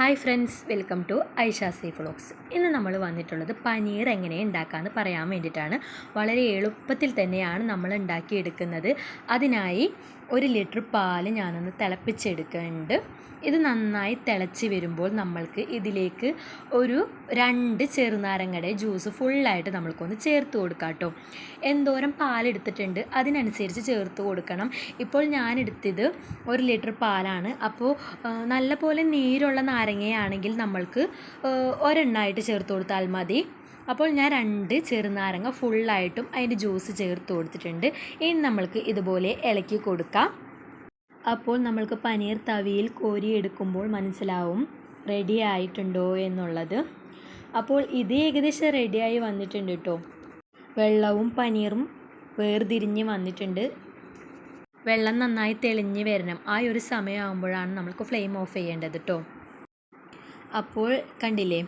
Hi friends welcome to Aisha C vlogs. ഇന്ന് നമ്മൾ വന്നിട്ടുള്ളത് പനീർ എങ്ങനെ ഉണ്ടാക്കാമെന്ന് പറയാൻ വേണ്ടിയിട്ടാണ്. വളരെ എളുപ്പത്തിൽ തന്നെയാണ് നമ്മൾ ഉണ്ടാക്കിയെടുക്കുന്നത്. അതിനായി ഒരു ലിറ്റർ പാൽ ഞാനൊന്ന് തിളപ്പിച്ചെടുക്കുന്നുണ്ട്. ഇത് നന്നായി തിളച്ച് വരുമ്പോൾ നമ്മൾക്ക് ഇതിലേക്ക് ഒരു രണ്ട് ചെറുനാരങ്ങയുടെ ജ്യൂസ് ഫുള്ളായിട്ട് നമ്മൾക്കൊന്ന് ചേർത്ത് കൊടുക്കാം കേട്ടോ. എന്തോരം പാലെടുത്തിട്ടുണ്ട് അതിനനുസരിച്ച് ചേർത്ത് കൊടുക്കണം. ഇപ്പോൾ ഞാനെടുത്തത് ഒരു ലിറ്റർ പാലാണ്. അപ്പോൾ നല്ല പോലെ നീരുള്ള നാരങ്ങയാണെങ്കിൽ നമ്മൾക്ക് ഒരെണ്ണമായിട്ട് ചേർത്ത് കൊടുത്താൽ മതി. അപ്പോൾ ഞാൻ രണ്ട് ചെറുനാരങ്ങ ഫുള്ളായിട്ടും അതിന്റെ ജ്യൂസ് ചേർത്ത് കൊടുത്തിട്ടുണ്ട്. ഇനി നമ്മൾക്ക് ഇതുപോലെ ഇളക്കി കൊടുക്കാം. അപ്പോൾ നമ്മൾക്ക് പനീർ തവിയിൽ കോരിയെടുക്കുമ്പോൾ മനസ്സിലാവും റെഡി ആയിട്ടുണ്ടോ എന്നുള്ളത്. അപ്പോൾ ഇത് ഏകദേശം റെഡിയായി വന്നിട്ടുണ്ട് കേട്ടോ വെള്ളവും പനീറും വേർതിരിഞ്ഞ് വന്നിട്ടുണ്ട്. വെള്ളം നന്നായി തെളിഞ്ഞ് വരണം. ആ ഒരു സമയമാകുമ്പോഴാണ് നമ്മൾക്ക് ഫ്ലെയിം ഓഫ് ചെയ്യേണ്ടത് കേട്ടോ അപ്പോൾ കണ്ടില്ലേ?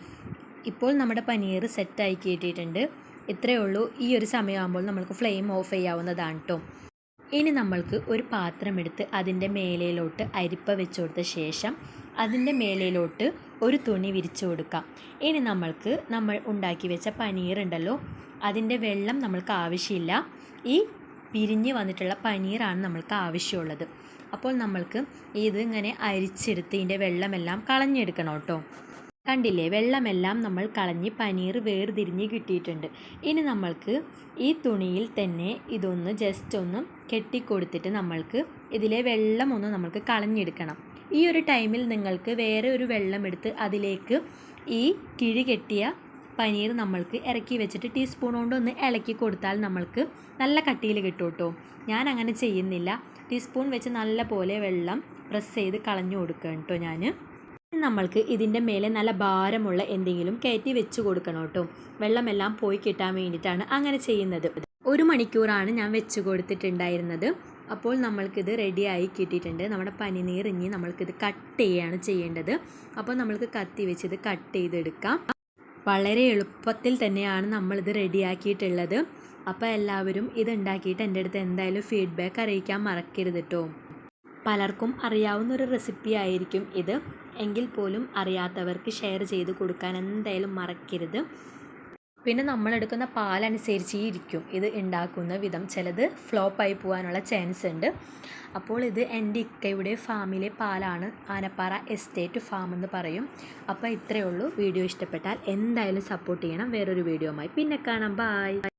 ഇപ്പോൾ നമ്മുടെ പനീർ സെറ്റായി കിട്ടിയിട്ടുണ്ട്. ഇത്രയേ ഉള്ളൂ. ഈ ഒരു സമയമാകുമ്പോൾ നമ്മൾക്ക് ഫ്ലെയിം ഓഫ് ചെയ്യാവുന്നതാണ് കേട്ടോ ഇനി നമ്മൾക്ക് ഒരു പാത്രം എടുത്ത് അതിന്റെ മേലയിലോട്ട് അരിപ്പ വെച്ച് കൊടുത്ത ശേഷം അതിന്റെ മേലയിലോട്ട് ഒരു തുണി വിരിച്ചു കൊടുക്കാം. ഇനി നമ്മൾക്ക് നമ്മൾ ഉണ്ടാക്കി വെച്ച പനീർ ഉണ്ടല്ലോ അതിന്റെ വെള്ളം നമ്മൾക്ക് ആവശ്യമില്ല. ഈ പിരിഞ്ഞ് വന്നിട്ടുള്ള പനീറാണ് നമ്മൾക്ക് ആവശ്യമുള്ളത്. അപ്പോൾ നമ്മൾക്ക് ഇത് ഇങ്ങനെ അരിച്ചെടുത്ത് ഇതിന്റെ വെള്ളമെല്ലാം കളഞ്ഞെടുക്കണം കേട്ടോ. കണ്ടില്ലേ വെള്ളമെല്ലാം നമ്മൾ കളഞ്ഞ് പനീർ വേർതിരിഞ്ഞ് കിട്ടിയിട്ടുണ്ട്. ഇനി നമ്മൾക്ക് ഈ തുണിയിൽ തന്നെ ഇതൊന്ന് ജസ്റ്റ് ഒന്ന് കെട്ടിക്കൊടുത്തിട്ട് നമ്മൾക്ക് ഇതിലെ വെള്ളം ഒന്ന് നമ്മൾക്ക് കളഞ്ഞെടുക്കണം. ഈ ഒരു ടൈമിൽ നിങ്ങൾക്ക് വേറെ ഒരു വെള്ളം എടുത്ത് അതിലേക്ക് ഈ കിഴി കെട്ടിയ പനീർ നമ്മൾക്ക് ഇറക്കി വെച്ചിട്ട് ടീസ്പൂൺ കൊണ്ട് ഒന്ന് ഇളക്കി കൊടുത്താൽ നമ്മൾക്ക് നല്ല കട്ടിയിൽ കിട്ടും കേട്ടോ ഞാൻ അങ്ങനെ ചെയ്യുന്നില്ല. ടീസ്പൂൺ വെച്ച് നല്ല പോലെ വെള്ളം പ്രസ് ചെയ്ത് കളഞ്ഞു കൊടുക്കുക കേട്ടോ ഞാൻ നമ്മൾക്ക് ഇതിന്റെ മേലെ നല്ല ഭാരമുള്ള എന്തെങ്കിലും കയറ്റി വെച്ച് കൊടുക്കണം കേട്ടോ വെള്ളമെല്ലാം പോയി കിട്ടാൻ വേണ്ടിയിട്ടാണ് അങ്ങനെ ചെയ്യുന്നത്. ഒരു മണിക്കൂറാണ് ഞാൻ വെച്ച് കൊടുത്തിട്ടുണ്ടായിരുന്നത്. അപ്പോൾ നമ്മൾക്കിത് റെഡിയായി കിട്ടിയിട്ടുണ്ട്. നമ്മുടെ പനിനീർ ഇനി നമ്മൾക്കിത് കട്ട് ചെയ്യുകയാണ് ചെയ്യേണ്ടത്. അപ്പോൾ നമ്മൾക്ക് കത്തി വെച്ച് ഇത് കട്ട് ചെയ്തെടുക്കാം. വളരെ എളുപ്പത്തിൽ തന്നെയാണ് നമ്മളിത് റെഡിയാക്കിയിട്ടുള്ളത്. അപ്പോൾ എല്ലാവരും ഇത് ഉണ്ടാക്കിയിട്ട് എന്റെ അടുത്ത് എന്തായാലും ഫീഡ്ബാക്ക് അറിയിക്കാൻ മറക്കരുത് കേട്ടോ പലർക്കും അറിയാവുന്ന ഒരു റെസിപ്പി ആയിരിക്കും ഇത്. എങ്കിൽ പോലും അറിയാത്തവർക്ക് ഷെയർ ചെയ്ത് കൊടുക്കാൻ എന്തായാലും മറക്കരുത്. പിന്നെ നമ്മളെടുക്കുന്ന പാലനുസരിച്ച് ഇരിക്കും. ഇത് ഉണ്ടാക്കുന്ന വിധം ചിലത് ഫ്ലോപ്പായി പോകാനുള്ള ചാൻസ് ഉണ്ട്. അപ്പോൾ ഇത് എന്റെ ഇക്കയുടെ ഫാമിലെ പാലാണ് ആനപ്പാറ എസ്റ്റേറ്റ് ഫാം എന്ന് പറയും. അപ്പോൾ ഇത്രയേ ഉള്ളൂ. വീഡിയോ ഇഷ്ടപ്പെട്ടാൽ എന്തായാലും സപ്പോർട്ട് ചെയ്യണം. വേറൊരു വീഡിയോമായി പിന്നെ കാണാം. ബായ്